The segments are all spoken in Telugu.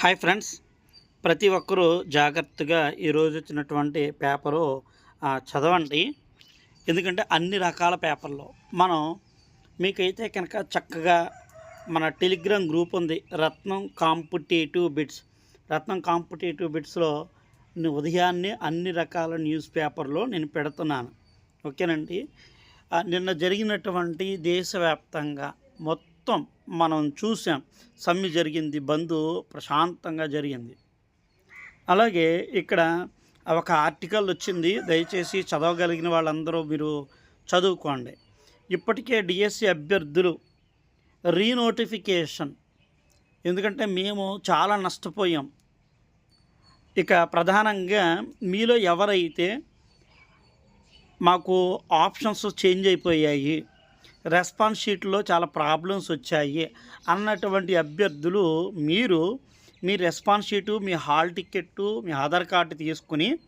Hi friends. ప్రతి ఒక్కరూ జాగ్రత్తగా ఈరోజు వచ్చినటువంటి పేపరు చదవండి. ఎందుకంటే అన్ని రకాల పేపర్లు. మనం మీకైతే కనుక చక్కగా మన టెలిగ్రామ్ గ్రూప్ ఉంది. Ratnam competitive bits. Ratnam competitive బిట్స్లో ఉదయాన్నే అన్ని రకాల న్యూస్ పేపర్లో నేను పెడుతున్నాను. ఓకేనండి? నిన్న జరిగినటువంటి దేశవ్యాప్తంగా మొత్తం మొత్తం మనం చూసాం సమ్మె జరిగింది బంధు ప్రశాంతంగా జరిగింది. అలాగే ఇక్కడ ఒక ఆర్టికల్ వచ్చింది. దయచేసి చదవగలిగిన వాళ్ళందరూ మీరు చదువుకోండి. ఇప్పటికే డిఎస్సి అభ్యర్థులు రీనోటిఫికేషన్. ఎందుకంటే మేము చాలా నష్టపోయాం. ఇక ప్రధానంగా మీలో ఎవరైతే మాకు ఆప్షన్స్ చేంజ్ అయిపోయాయి రెస్పాన్స్ షీట్లో చాలా ప్రాబ్లమ్స్ వచ్చాయి అన్నటువంటి అభ్యర్థులు మీరు మీ రెస్పాన్స్ షీటు మీ హాల్ టికెట్టు మీ ఆధార్ కార్డు తీసుకుని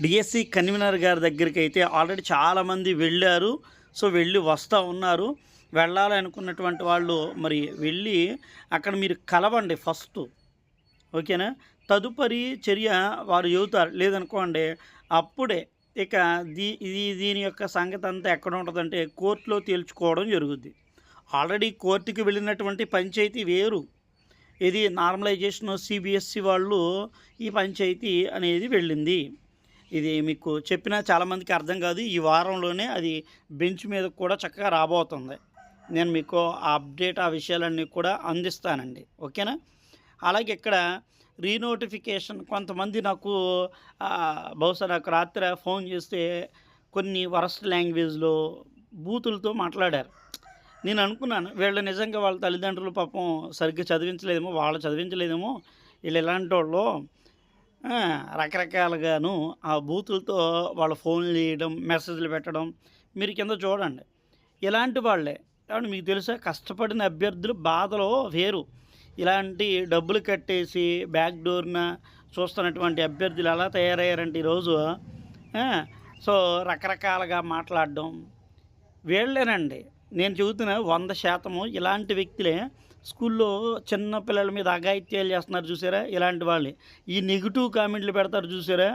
డిఎస్సి కన్వీనర్ గారి దగ్గరికి అయితే ఆల్రెడీ చాలామంది వెళ్ళారు. సో వెళ్ళి వస్తూ ఉన్నారు. వెళ్ళాలనుకున్నటువంటి వాళ్ళు మరి వెళ్ళి అక్కడ మీరు కలవండి ఫస్ట్. ఓకేనా? తదుపరి చర్య వారు చెబుతారు. లేదనుకోండి అప్పుడే ఇక దీ ఇది దీని యొక్క సంగతి అంతా ఎక్కడ ఉంటుందంటే కోర్టులో తేల్చుకోవడం జరుగుద్ది. ఆల్రెడీ కోర్టుకి వెళ్ళినటువంటి పంచాయతీ వేరు. ఇది నార్మలైజేషన్ సిబిఎస్సి వాళ్ళు ఈ పంచాయతీ అనేది వెళ్ళింది. ఇది మీకు చెప్పినా చాలామందికి అర్థం కాదు. ఈ వారంలోనే అది బెంచ్ మీద కూడా చక్కగా రాబోతుంది. నేను మీకు ఆ అప్డేట్ ఆ విషయాలన్నీ కూడా అందిస్తానండి. ఓకేనా? అలాగే ఇక్కడ రీనోటిఫికేషన్ కొంతమంది నాకు బహుశా నాకు రాత్రి ఫోన్ చేస్తే కొన్ని వరస్ట్ లాంగ్వేజ్లో బూతులతో మాట్లాడారు. నేను అనుకున్నాను వీళ్ళు నిజంగా వాళ్ళ తల్లిదండ్రులు పాపం సరిగ్గా చదివించలేదేమో వాళ్ళు చదివించలేదేమో వీళ్ళు ఇలాంటి వాళ్ళు రకరకాలుగాను ఆ బూతులతో వాళ్ళ ఫోన్లు చేయడం మెసేజ్లు పెట్టడం మీరు కింద చూడండి. ఇలాంటి వాళ్ళే. కాబట్టి మీకు తెలుసా? కష్టపడిన అభ్యర్థులు బాధలో వేరు. ఇలాంటి డబ్బులు కట్టేసి బ్యాక్ డోర్న చూస్తున్నటువంటి అభ్యర్థులు ఎలా తయారయ్యారంటే ఈరోజు సో రకరకాలుగా మాట్లాడడం వీళ్ళేనండి. నేను చెబుతున్న వంద శాతము ఇలాంటి వ్యక్తులే స్కూల్లో చిన్న పిల్లల మీద అఘాయిత్యాలు చేస్తున్నారు చూసారా? ఇలాంటి వాళ్ళే. ఈ నెగిటివ్ కామెంట్లు పెడతారు చూసారా?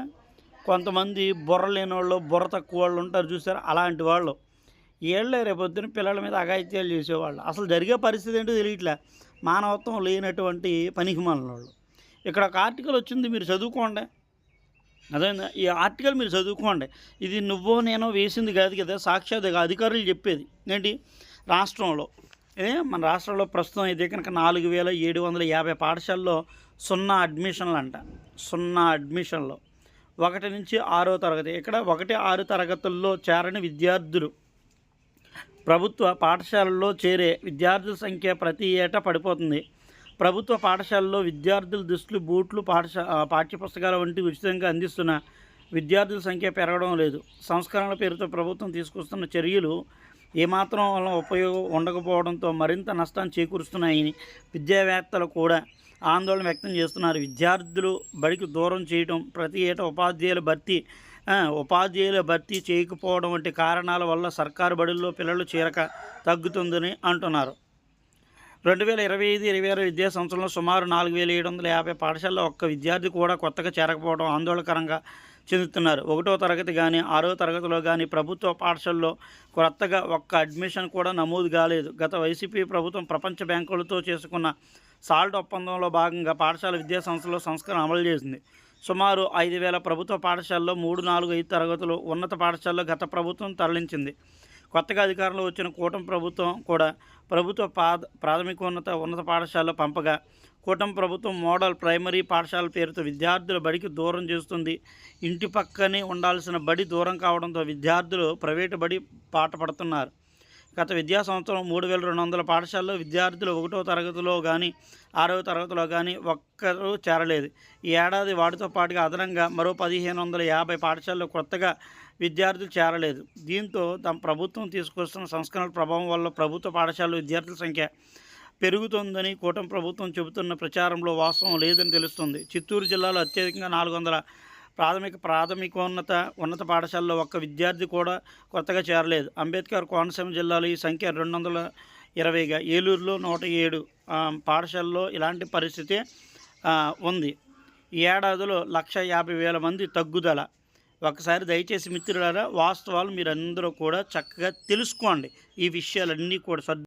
కొంతమంది బుర్ర లేని వాళ్ళు బుర్ర తక్కువ వాళ్ళు ఉంటారు చూసారా? అలాంటి వాళ్ళు. వీళ్ళే రేపొద్దున పిల్లల మీద అఘాయిత్యాలు చేసేవాళ్ళు. అసలు జరిగే పరిస్థితి ఏంటో తెలియట్లే. మానవత్వం లేనటువంటి పనికి వాళ్ళు ఇక్కడ ఒక ఆర్టికల్ వచ్చింది మీరు చదువుకోండి. అదే ఈ ఆర్టికల్ మీరు చదువుకోండి. ఇది నువ్వో నేనో వేసింది కాదు కదా సాక్షాత్ అధికారులు చెప్పేది. ఏంటి? రాష్ట్రంలో ఏ మన రాష్ట్రంలో ప్రస్తుతం అయితే కనుక నాలుగు వేల ఏడు వందల యాభై పాఠశాలలో సున్నా అడ్మిషన్లు అంట. సున్నా అడ్మిషన్లు. ఒకటి నుంచి ఆరో తరగతి. ఇక్కడ ఒకటి ఆరు తరగతుల్లో చేరని విద్యార్థులు. ప్రభుత్వ పాఠశాలల్లో చేరే విద్యార్థుల సంఖ్య ప్రతి ఏటా పడిపోతుంది. ప్రభుత్వ పాఠశాలలో విద్యార్థుల దుస్తులు బూట్లు పాఠశా పాఠ్యపుస్తకాలు పాఠ్యపుస్తకాల వంటి ఉచితంగా అందిస్తున్న విద్యార్థుల సంఖ్య పెరగడం లేదు. సంస్కరణల పేరుతో ప్రభుత్వం తీసుకొస్తున్న చర్యలు ఏమాత్రం వల్ల ఉపయోగం ఉండకపోవడంతో మరింత నష్టాన్ని చేకూరుస్తున్నాయని విద్యావేత్తలు కూడా ఆందోళన వ్యక్తం చేస్తున్నారు. విద్యార్థులు బడికి దూరం చేయడం ప్రతి ఏటా ఉపాధ్యాయుల భర్తీ ఉపాధ్యాయుల భర్తీ చేయకపోవడం వంటి కారణాల వల్ల సర్కారు బడుల్లో పిల్లలు చేరక తగ్గుతుందని అంటున్నారు. రెండు వేల ఇరవై ఐదు ఇరవై ఆరు విద్యా సంవత్సరంలో సుమారు నాలుగు వేల ఏడు వందల యాభై పాఠశాలలో ఒక్క విద్యార్థి కూడా కొత్తగా చేరకపోవడం ఆందోళనకరంగా చెందుతున్నారు. ఒకటో తరగతి కానీ ఆరో తరగతిలో కానీ ప్రభుత్వ పాఠశాలలో కొత్తగా ఒక్క అడ్మిషన్ కూడా నమోదు కాలేదు. గత వైసీపీ ప్రభుత్వం ప్రపంచ బ్యాంకులతో చేసుకున్న సాల్ట్ ఒప్పందంలో భాగంగా పాఠశాల విద్యా సంస్థలో సంస్కరణ అమలు చేసింది. సుమారు ఐదు వేల ప్రభుత్వ పాఠశాలలో మూడు నాలుగు ఐదు తరగతులు ఉన్నత పాఠశాలలో గత ప్రభుత్వం తరలించింది. కొత్తగా అధికారంలో వచ్చిన కూటమి ప్రభుత్వం కూడా ప్రభుత్వ పాద ప్రాథమికోన్నత ఉన్నత పాఠశాలలో పంపగా కూటమి ప్రభుత్వం మోడల్ ప్రైమరీ పాఠశాల పేరుతో విద్యార్థుల బడికి దూరం చేస్తుంది. ఇంటి పక్కనే ఉండాల్సిన బడి దూరం కావడంతో విద్యార్థులు ప్రైవేటు బడి పాట పడుతున్నారు. గత విద్యా సంవత్సరం మూడు వేల రెండు వందల పాఠశాలలో విద్యార్థులు ఒకటో తరగతిలో కానీ ఆరవ తరగతిలో కానీ ఒక్కరూ చేరలేదు. ఈ ఏడాది వాటితో పాటుగా అదనంగా మరో పదిహేను వందల యాభై పాఠశాలలో కొత్తగా విద్యార్థులు చేరలేదు. దీంతో తమ ప్రభుత్వం తీసుకొస్తున్న సంస్కరణల ప్రభావం వల్ల ప్రభుత్వ పాఠశాలలో విద్యార్థుల సంఖ్య పెరుగుతోందని కూటమి ప్రభుత్వం చెబుతున్న ప్రచారంలో వాస్తవం లేదని తెలుస్తుంది. చిత్తూరు జిల్లాలో అత్యధికంగా నాలుగు వందల ప్రాథమిక ప్రాథమికోన్నత ఉన్నత పాఠశాలలో ఒక్క విద్యార్థి కూడా కొత్తగా చేరలేదు. అంబేద్కర్ కోనసీమ జిల్లాలో ఈ సంఖ్య రెండు వందల ఇరవైగా ఏలూరులో నూట ఏడు. పాఠశాలలో ఇలాంటి పరిస్థితి ఉంది. ఈ ఏడాదిలో లక్ష యాభై వేల మంది తగ్గుదల. ఒకసారి దయచేసి మిత్రులారా వాస్తవాలు మీరందరూ కూడా చక్కగా తెలుసుకోండి. ఈ విషయాలన్నీ కూడా సద్